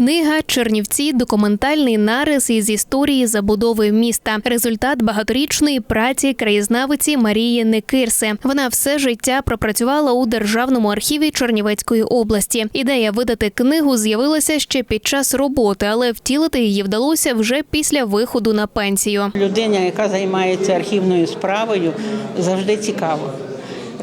Книга Чернівці документальний нарис із історії забудови міста. Результат багаторічної праці краєзнавиці Марії Никирси. Вона все життя пропрацювала у державному архіві Чернівецької області. Ідея видати книгу з'явилася ще під час роботи, але втілити її вдалося вже після виходу на пенсію. Людина, яка займається архівною справою, завжди цікаво.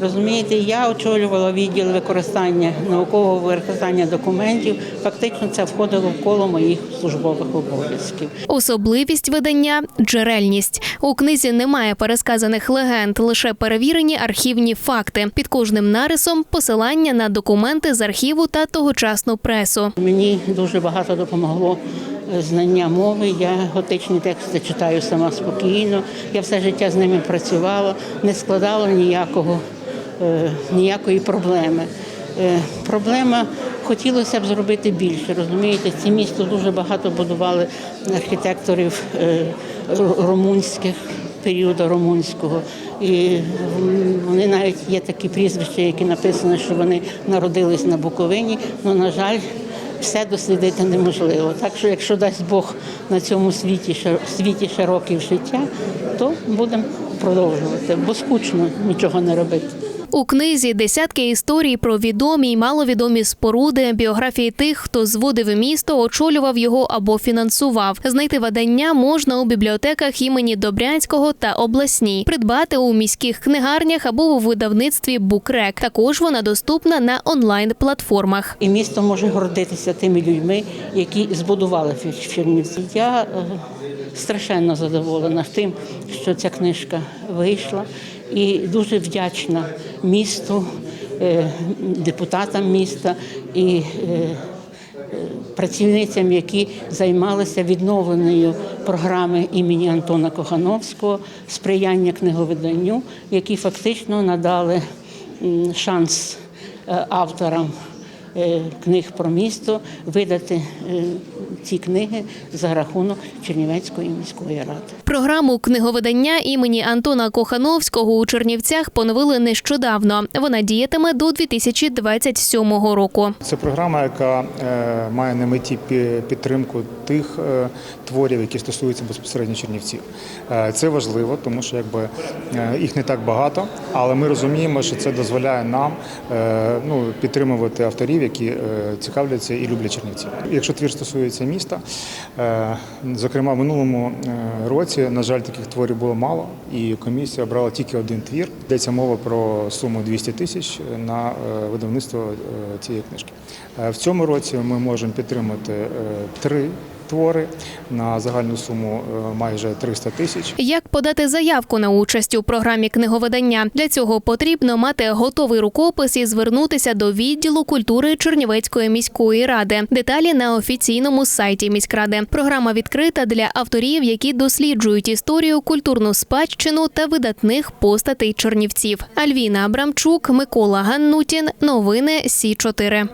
Розумієте, я очолювала відділ використання наукового використання документів. Фактично це входило в коло моїх службових обов'язків. Особливість видання джерельність. У книзі немає пересказаних легенд, лише перевірені архівні факти. Під кожним нарисом посилання на документи з архіву та тогочасну пресу. Мені дуже багато допомогло е, знання мови. Я готичні тексти читаю сама спокійно. Я все життя з ними працювала, не складала ніякого, ніякої проблеми. Е, Проблема хотілося б зробити більше. Розумієте, ці місто дуже багато будували архітекторів е, румунських періоду румунського. І вони навіть є такі прізвища, які написано, що вони народились на Буковині. Ну, на жаль, все дослідити неможливо. Так що, якщо дасть Бог на цьому світі світі ще років життя, то будемо продовжувати, бо скучно нічого не робити. У книзі десятки історій про відомі й маловідомі споруди, біографії тих, хто зводив місто, очолював його або фінансував. Знайти видання можна у бібліотеках імені Добрянського та обласній, придбати у міських книгарнях або у видавництві Букрек. Також вона доступна на онлайн платформах. І місто може гордитися тими людьми, які збудували Чернівці. Я е, страшенно задоволена тим, що ця книжка вийшла, і дуже вдячна місту, е, депутатам міста і е, працівницям, які займалися відновленою програми імені Антона Кохановського, сприяння книговиданню, які фактично надали шанс е, авторам книг про місто видати ці книги за рахунок Чернівецької міської ради. Програму книговидання імені Антона Кохановського у Чернівцях поновили нещодавно. Вона діятиме до 2027 року. Це програма, яка е, має на меті підтримку тих е, творів, які стосуються безпосередньо Чернівців. Е, Це важливо, тому що якби їх не так багато, але ми розуміємо, що це дозволяє нам ну, підтримувати авторів, які цікавляться і люблять Чернівців. Якщо твір стосується міста, зокрема в минулому е, році, на жаль, таких творів було мало, і комісія обрала тільки один твір. Йдеться мова про суму 200 тисяч на е, видавництво е, цієї книжки. Е, В цьому році ми можемо підтримати три твори на загальну суму е, майже 300 тисяч. Як подати заявку на участь у програмі книговидання? Для цього потрібно мати готовий рукопис і звернутися до відділу культури Чернівецької міської ради. Деталі на офіційному сайті міськради. Програма відкрита для авторів, які досліджують історію, культурну спадщину та видатних постатей чернівців. Альвіна Абрамчук, Микола Ганнутін. Новини Сі 4